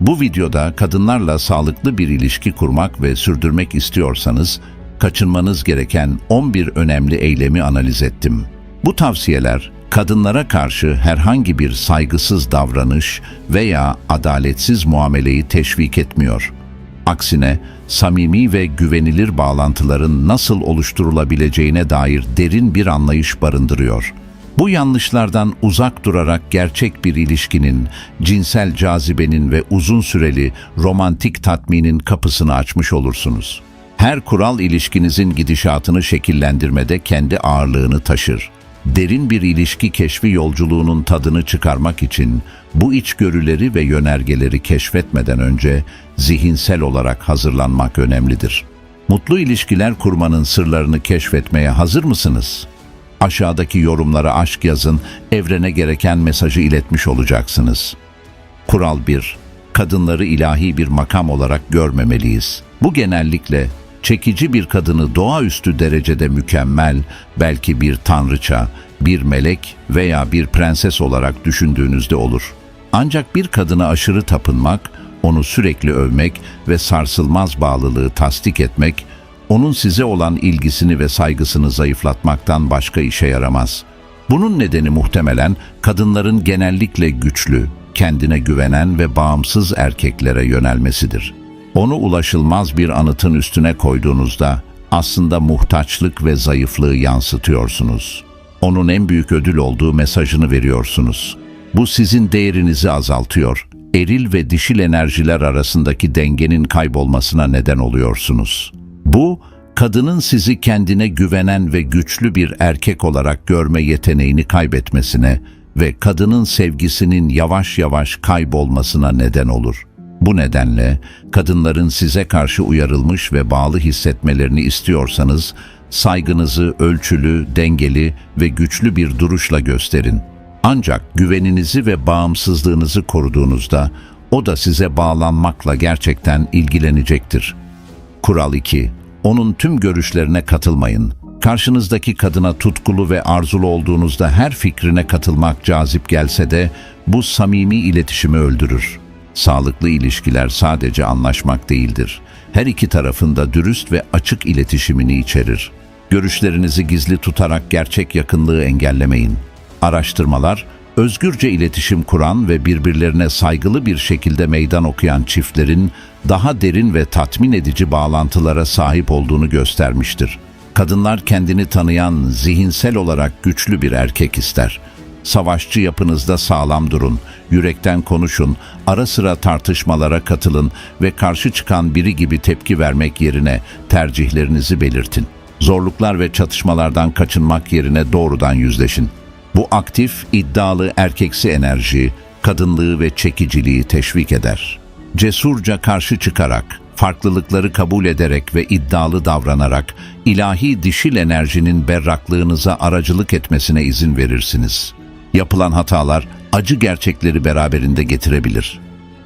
Bu videoda kadınlarla sağlıklı bir ilişki kurmak ve sürdürmek istiyorsanız kaçınmanız gereken 11 önemli eylemi analiz ettim. Bu tavsiyeler kadınlara karşı herhangi bir saygısız davranış veya adaletsiz muameleyi teşvik etmiyor. Aksine samimi ve güvenilir bağlantıların nasıl oluşturulabileceğine dair derin bir anlayış barındırıyor. Bu yanlışlardan uzak durarak gerçek bir ilişkinin, cinsel cazibenin ve uzun süreli romantik tatminin kapısını açmış olursunuz. Her kural ilişkinizin gidişatını şekillendirmede kendi ağırlığını taşır. Derin bir ilişki keşfi yolculuğunun tadını çıkarmak için bu içgörüleri ve yönergeleri keşfetmeden önce zihinsel olarak hazırlanmak önemlidir. Mutlu ilişkiler kurmanın sırlarını keşfetmeye hazır mısınız? Aşağıdaki yorumlara aşk yazın, evrene gereken mesajı iletmiş olacaksınız. Kural 1. Kadınları ilahi bir makam olarak görmemeliyiz. Bu genellikle çekici bir kadını doğaüstü derecede mükemmel, belki bir tanrıça, bir melek veya bir prenses olarak düşündüğünüzde olur. Ancak bir kadına aşırı tapınmak, onu sürekli övmek ve sarsılmaz bağlılığı tasdik etmek, onun size olan ilgisini ve saygısını zayıflatmaktan başka işe yaramaz. Bunun nedeni muhtemelen kadınların genellikle güçlü, kendine güvenen ve bağımsız erkeklere yönelmesidir. Onu ulaşılmaz bir anıtın üstüne koyduğunuzda aslında muhtaçlık ve zayıflığı yansıtıyorsunuz. Onun en büyük ödül olduğu mesajını veriyorsunuz. Bu sizin değerinizi azaltıyor. Eril ve dişil enerjiler arasındaki dengenin kaybolmasına neden oluyorsunuz. Bu, kadının sizi kendine güvenen ve güçlü bir erkek olarak görme yeteneğini kaybetmesine ve kadının sevgisinin yavaş yavaş kaybolmasına neden olur. Bu nedenle kadınların size karşı uyarılmış ve bağlı hissetmelerini istiyorsanız saygınızı ölçülü, dengeli ve güçlü bir duruşla gösterin. Ancak güveninizi ve bağımsızlığınızı koruduğunuzda o da size bağlanmakla gerçekten ilgilenecektir. Kural 2. Onun tüm görüşlerine katılmayın. Karşınızdaki kadına tutkulu ve arzulu olduğunuzda her fikrine katılmak cazip gelse de bu samimi iletişimi öldürür. Sağlıklı ilişkiler sadece anlaşmak değildir. Her iki tarafında dürüst ve açık iletişimini içerir. Görüşlerinizi gizli tutarak gerçek yakınlığı engellemeyin. Araştırmalar, özgürce iletişim kuran ve birbirlerine saygılı bir şekilde meydan okuyan çiftlerin daha derin ve tatmin edici bağlantılara sahip olduğunu göstermiştir. Kadınlar kendini tanıyan, zihinsel olarak güçlü bir erkek ister. Savaşçı yapınızda sağlam durun, yürekten konuşun, ara sıra tartışmalara katılın ve karşı çıkan biri gibi tepki vermek yerine tercihlerinizi belirtin. Zorluklar ve çatışmalardan kaçınmak yerine doğrudan yüzleşin. Bu aktif, iddialı erkeksi enerji, kadınlığı ve çekiciliği teşvik eder. Cesurca karşı çıkarak, farklılıkları kabul ederek ve iddialı davranarak ilahi dişil enerjinin berraklığınıza aracılık etmesine izin verirsiniz. Yapılan hatalar acı gerçekleri beraberinde getirebilir.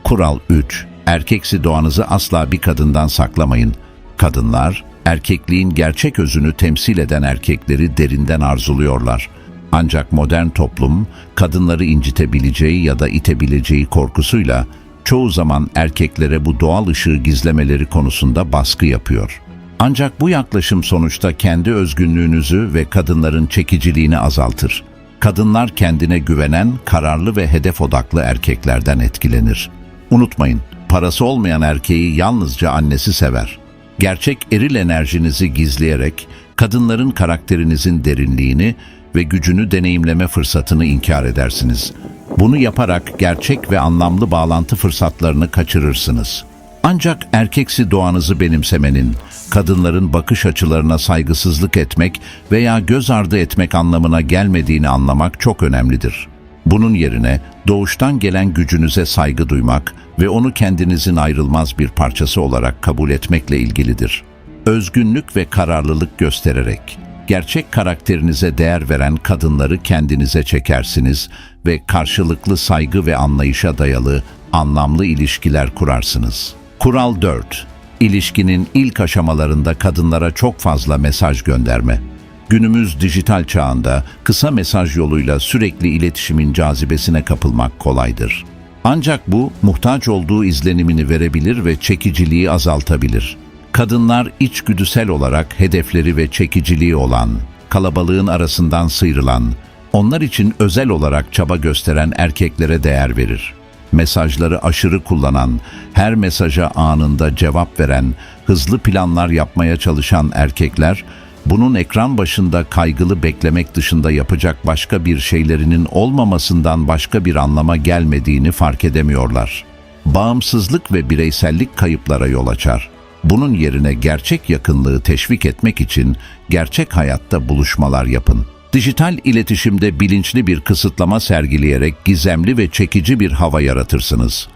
Kural 3. Erkeksi doğanızı asla bir kadından saklamayın. Kadınlar, erkekliğin gerçek özünü temsil eden erkekleri derinden arzuluyorlar. Ancak modern toplum, kadınları incitebileceği ya da itebileceği korkusuyla çoğu zaman erkeklere bu doğal ışığı gizlemeleri konusunda baskı yapıyor. Ancak bu yaklaşım sonuçta kendi özgünlüğünüzü ve kadınların çekiciliğini azaltır. Kadınlar kendine güvenen, kararlı ve hedef odaklı erkeklerden etkilenir. Unutmayın, parası olmayan erkeği yalnızca annesi sever. Gerçek eril enerjinizi gizleyerek kadınların karakterinizin derinliğini ve gücünü deneyimleme fırsatını inkar edersiniz. Bunu yaparak gerçek ve anlamlı bağlantı fırsatlarını kaçırırsınız. Ancak erkeksi doğanızı benimsemenin, kadınların bakış açılarına saygısızlık etmek veya göz ardı etmek anlamına gelmediğini anlamak çok önemlidir. Bunun yerine doğuştan gelen gücünüze saygı duymak ve onu kendinizin ayrılmaz bir parçası olarak kabul etmekle ilgilidir. Özgünlük ve kararlılık göstererek, gerçek karakterinize değer veren kadınları kendinize çekersiniz ve karşılıklı saygı ve anlayışa dayalı anlamlı ilişkiler kurarsınız. Kural 4. İlişkinin ilk aşamalarında kadınlara çok fazla mesaj gönderme. Günümüz dijital çağında kısa mesaj yoluyla sürekli iletişimin cazibesine kapılmak kolaydır. Ancak bu muhtaç olduğu izlenimini verebilir ve çekiciliği azaltabilir. Kadınlar içgüdüsel olarak hedefleri ve çekiciliği olan, kalabalığın arasından sıyrılan, onlar için özel olarak çaba gösteren erkeklere değer verir. Mesajları aşırı kullanan, her mesaja anında cevap veren, hızlı planlar yapmaya çalışan erkekler, bunun ekran başında kaygılı beklemek dışında yapacak başka bir şeylerinin olmamasından başka bir anlama gelmediğini fark edemiyorlar. Bağımsızlık ve bireysellik kayıplara yol açar. Bunun yerine gerçek yakınlığı teşvik etmek için gerçek hayatta buluşmalar yapın. Dijital iletişimde bilinçli bir kısıtlama sergileyerek gizemli ve çekici bir hava yaratırsınız.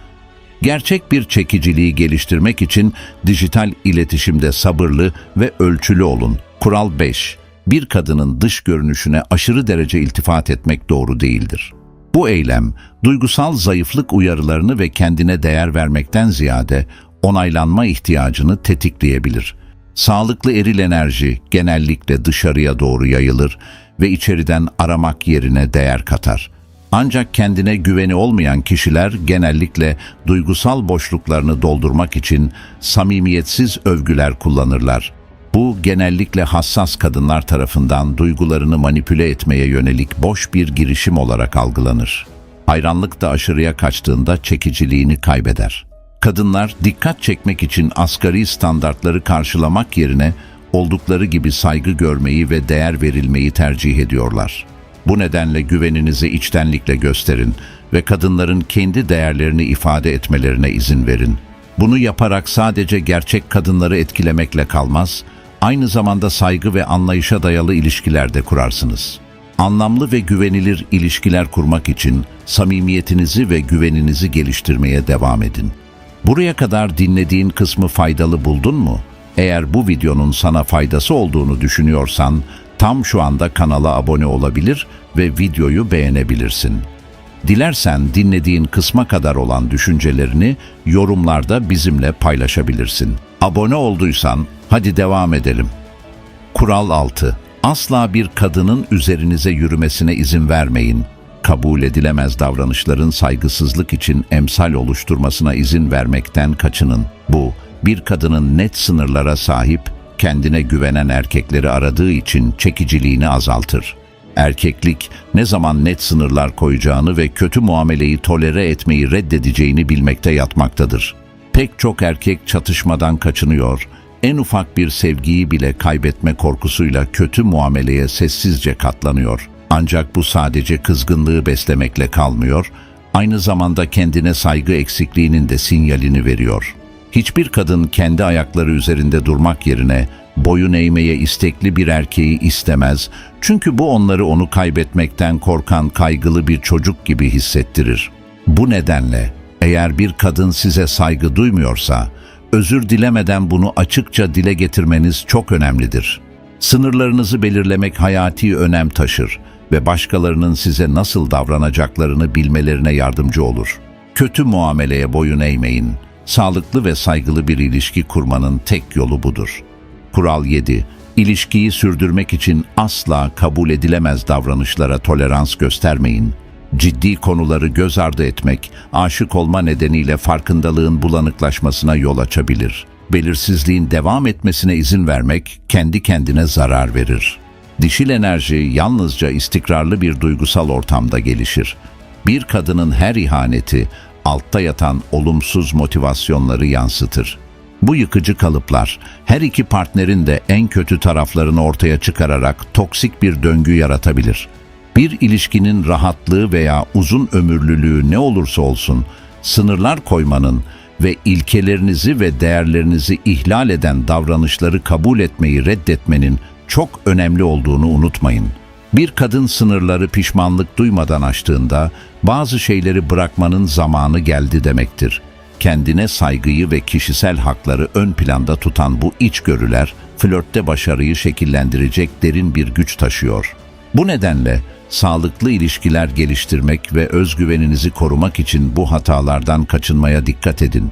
Gerçek bir çekiciliği geliştirmek için dijital iletişimde sabırlı ve ölçülü olun. Kural 5. Bir kadının dış görünüşüne aşırı derece iltifat etmek doğru değildir. Bu eylem, duygusal zayıflık uyarılarını ve kendine değer vermekten ziyade onaylanma ihtiyacını tetikleyebilir. Sağlıklı eril enerji genellikle dışarıya doğru yayılır ve içeriden aramak yerine değer katar. Ancak kendine güveni olmayan kişiler genellikle duygusal boşluklarını doldurmak için samimiyetsiz övgüler kullanırlar. Bu genellikle hassas kadınlar tarafından duygularını manipüle etmeye yönelik boş bir girişim olarak algılanır. Hayranlık da aşırıya kaçtığında çekiciliğini kaybeder. Kadınlar dikkat çekmek için asgari standartları karşılamak yerine oldukları gibi saygı görmeyi ve değer verilmeyi tercih ediyorlar. Bu nedenle güveninizi içtenlikle gösterin ve kadınların kendi değerlerini ifade etmelerine izin verin. Bunu yaparak sadece gerçek kadınları etkilemekle kalmaz, aynı zamanda saygı ve anlayışa dayalı ilişkiler de kurarsınız. Anlamlı ve güvenilir ilişkiler kurmak için samimiyetinizi ve güveninizi geliştirmeye devam edin. Buraya kadar dinlediğin kısmı faydalı buldun mu? Eğer bu videonun sana faydası olduğunu düşünüyorsan, tam şu anda kanala abone olabilir ve videoyu beğenebilirsin. Dilersen dinlediğin kısma kadar olan düşüncelerini yorumlarda bizimle paylaşabilirsin. Abone olduysan hadi devam edelim. Kural 6. Asla bir kadının üzerinize yürümesine izin vermeyin. Kabul edilemez davranışların saygısızlık için emsal oluşturmasına izin vermekten kaçının. Bu, bir kadının net sınırlara sahip, kendine güvenen erkekleri aradığı için çekiciliğini azaltır. Erkeklik ne zaman net sınırlar koyacağını ve kötü muameleyi tolere etmeyi reddedeceğini bilmekte yatmaktadır. Pek çok erkek çatışmadan kaçınıyor, en ufak bir sevgiyi bile kaybetme korkusuyla kötü muameleye sessizce katlanıyor. Ancak bu sadece kızgınlığı beslemekle kalmıyor, aynı zamanda kendine saygı eksikliğinin de sinyalini veriyor.'' Hiçbir kadın kendi ayakları üzerinde durmak yerine boyun eğmeye istekli bir erkeği istemez. Çünkü bu onları onu kaybetmekten korkan kaygılı bir çocuk gibi hissettirir. Bu nedenle eğer bir kadın size saygı duymuyorsa, özür dilemeden bunu açıkça dile getirmeniz çok önemlidir. Sınırlarınızı belirlemek hayati önem taşır ve başkalarının size nasıl davranacaklarını bilmelerine yardımcı olur. Kötü muameleye boyun eğmeyin Sağlıklı ve saygılı bir ilişki kurmanın tek yolu budur. Kural 7. İlişkiyi sürdürmek için asla kabul edilemez davranışlara tolerans göstermeyin. Ciddi konuları göz ardı etmek, aşık olma nedeniyle farkındalığın bulanıklaşmasına yol açabilir. Belirsizliğin devam etmesine izin vermek kendi kendine zarar verir. Dişil enerji yalnızca istikrarlı bir duygusal ortamda gelişir. Bir kadının her ihaneti altta yatan olumsuz motivasyonları yansıtır. Bu yıkıcı kalıplar her iki partnerin de en kötü taraflarını ortaya çıkararak toksik bir döngü yaratabilir. Bir ilişkinin rahatlığı veya uzun ömürlülüğü ne olursa olsun sınırlar koymanın ve ilkelerinizi ve değerlerinizi ihlal eden davranışları kabul etmeyi reddetmenin çok önemli olduğunu unutmayın. Bir kadın sınırları pişmanlık duymadan aştığında bazı şeyleri bırakmanın zamanı geldi demektir. Kendine saygıyı ve kişisel hakları ön planda tutan bu içgörüler flörtte başarıyı şekillendirecek derin bir güç taşıyor. Bu nedenle sağlıklı ilişkiler geliştirmek ve özgüveninizi korumak için bu hatalardan kaçınmaya dikkat edin.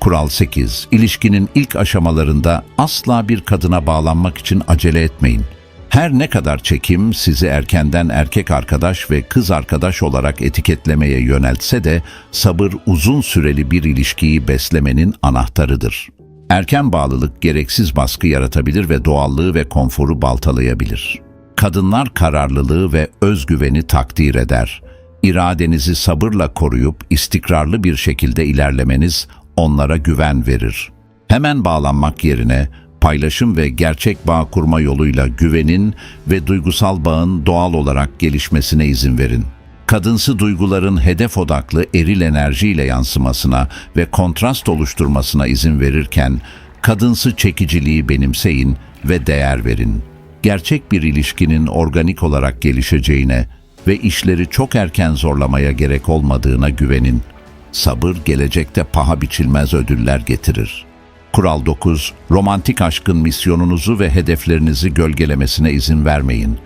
Kural 8. İlişkinin ilk aşamalarında asla bir kadına bağlanmak için acele etmeyin. Her ne kadar çekim sizi erkenden erkek arkadaş ve kız arkadaş olarak etiketlemeye yöneltse de sabır uzun süreli bir ilişkiyi beslemenin anahtarıdır. Erken bağlılık gereksiz baskı yaratabilir ve doğallığı ve konforu baltalayabilir. Kadınlar kararlılığı ve özgüveni takdir eder. İradenizi sabırla koruyup istikrarlı bir şekilde ilerlemeniz onlara güven verir. Hemen bağlanmak yerine paylaşım ve gerçek bağ kurma yoluyla güvenin ve duygusal bağın doğal olarak gelişmesine izin verin. Kadınsı duyguların hedef odaklı eril enerjiyle yansımasına ve kontrast oluşturmasına izin verirken, kadınsı çekiciliği benimseyin ve değer verin. Gerçek bir ilişkinin organik olarak gelişeceğine ve işleri çok erken zorlamaya gerek olmadığına güvenin. Sabır gelecekte paha biçilmez ödüller getirir. Kural 9. Romantik aşkın misyonunuzu ve hedeflerinizi gölgelemesine izin vermeyin.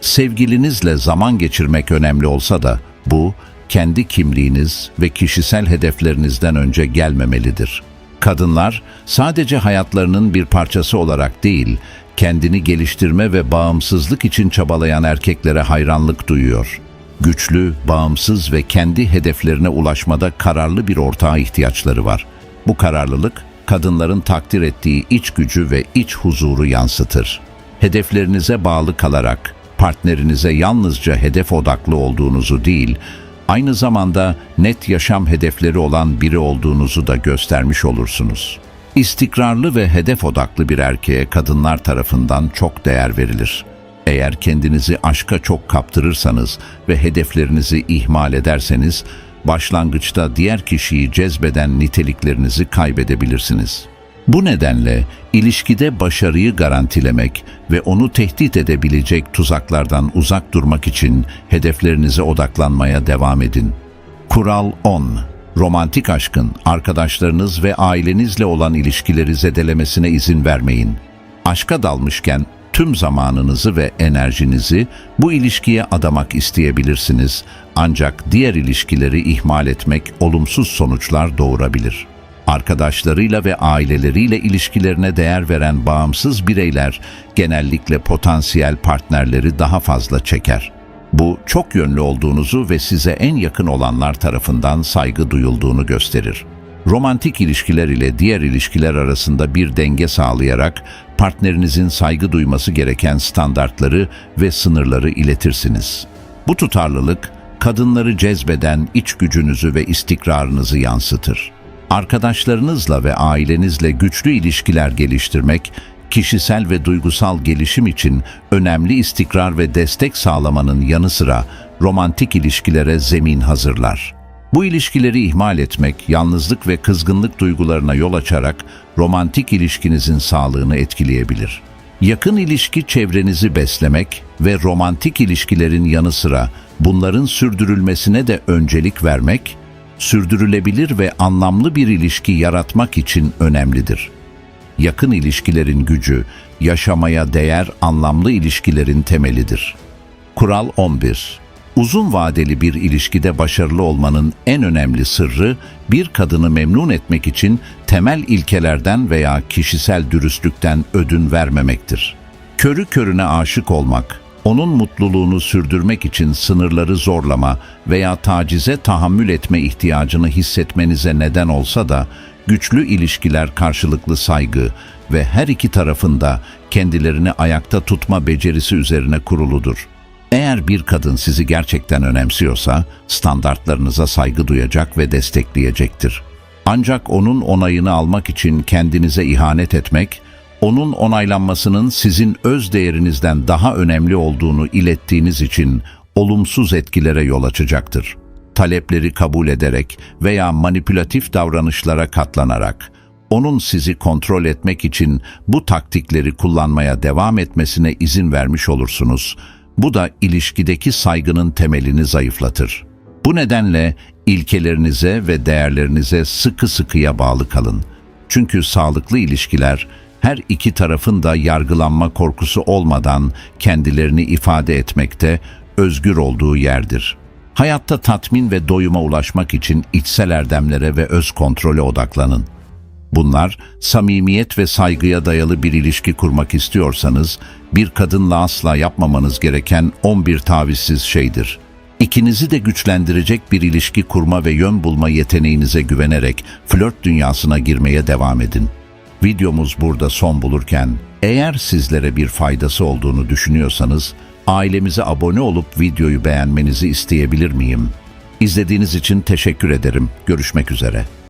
Sevgilinizle zaman geçirmek önemli olsa da bu kendi kimliğiniz ve kişisel hedeflerinizden önce gelmemelidir. Kadınlar sadece hayatlarının bir parçası olarak değil, kendini geliştirme ve bağımsızlık için çabalayan erkeklere hayranlık duyuyor. Güçlü, bağımsız ve kendi hedeflerine ulaşmada kararlı bir ortağa ihtiyaçları var. Bu kararlılık kadınların takdir ettiği iç gücü ve iç huzuru yansıtır. Hedeflerinize bağlı kalarak partnerinize yalnızca hedef odaklı olduğunuzu değil, aynı zamanda net yaşam hedefleri olan biri olduğunuzu da göstermiş olursunuz. İstikrarlı ve hedef odaklı bir erkeğe kadınlar tarafından çok değer verilir. Eğer kendinizi aşka çok kaptırırsanız ve hedeflerinizi ihmal ederseniz, başlangıçta diğer kişiyi cezbeden niteliklerinizi kaybedebilirsiniz. Bu nedenle ilişkide başarıyı garantilemek ve onu tehdit edebilecek tuzaklardan uzak durmak için hedeflerinize odaklanmaya devam edin. Kural 10. Romantik aşkın arkadaşlarınız ve ailenizle olan ilişkileri zedelemesine izin vermeyin. Aşka dalmışken tüm zamanınızı ve enerjinizi bu ilişkiye adamak isteyebilirsiniz ancak diğer ilişkileri ihmal etmek olumsuz sonuçlar doğurabilir. Arkadaşlarıyla ve aileleriyle ilişkilerine değer veren bağımsız bireyler genellikle potansiyel partnerleri daha fazla çeker. Bu çok yönlü olduğunuzu ve size en yakın olanlar tarafından saygı duyulduğunu gösterir. Romantik ilişkiler ile diğer ilişkiler arasında bir denge sağlayarak partnerinizin saygı duyması gereken standartları ve sınırları iletirsiniz. Bu tutarlılık, kadınları cezbeden iç gücünüzü ve istikrarınızı yansıtır. Arkadaşlarınızla ve ailenizle güçlü ilişkiler geliştirmek, kişisel ve duygusal gelişim için önemli istikrar ve destek sağlamanın yanı sıra romantik ilişkilere zemin hazırlar. Bu ilişkileri ihmal etmek, yalnızlık ve kızgınlık duygularına yol açarak romantik ilişkinizin sağlığını etkileyebilir. Yakın ilişki çevrenizi beslemek ve romantik ilişkilerin yanı sıra bunların sürdürülmesine de öncelik vermek, sürdürülebilir ve anlamlı bir ilişki yaratmak için önemlidir. Yakın ilişkilerin gücü, yaşamaya değer anlamlı ilişkilerin temelidir. Kural 11 Uzun vadeli bir ilişkide başarılı olmanın en önemli sırrı, bir kadını memnun etmek için temel ilkelerden veya kişisel dürüstlükten ödün vermemektir. Körü körüne aşık olmak, onun mutluluğunu sürdürmek için sınırları zorlama veya tacize tahammül etme ihtiyacını hissetmenize neden olsa da, güçlü ilişkiler karşılıklı saygı ve her iki tarafında kendilerini ayakta tutma becerisi üzerine kuruludur. Eğer bir kadın sizi gerçekten önemsiyorsa, standartlarınıza saygı duyacak ve destekleyecektir. Ancak onun onayını almak için kendinize ihanet etmek, onun onaylanmasının sizin öz değerinizden daha önemli olduğunu ilettiğiniz için olumsuz etkilere yol açacaktır. Talepleri kabul ederek veya manipülatif davranışlara katlanarak, onun sizi kontrol etmek için bu taktikleri kullanmaya devam etmesine izin vermiş olursunuz. Bu da ilişkideki saygının temelini zayıflatır. Bu nedenle ilkelerinize ve değerlerinize sıkı sıkıya bağlı kalın. Çünkü sağlıklı ilişkiler her iki tarafın da yargılanma korkusu olmadan kendilerini ifade etmekte özgür olduğu yerdir. Hayatta tatmin ve doyuma ulaşmak için içsel erdemlere ve öz kontrole odaklanın. Bunlar samimiyet ve saygıya dayalı bir ilişki kurmak istiyorsanız bir kadınla asla yapmamanız gereken 11 tavizsiz şeydir. İkinizi de güçlendirecek bir ilişki kurma ve yön bulma yeteneğinize güvenerek flört dünyasına girmeye devam edin. Videomuz burada son bulurken eğer sizlere bir faydası olduğunu düşünüyorsanız ailemize abone olup videoyu beğenmenizi isteyebilir miyim? İzlediğiniz için teşekkür ederim. Görüşmek üzere.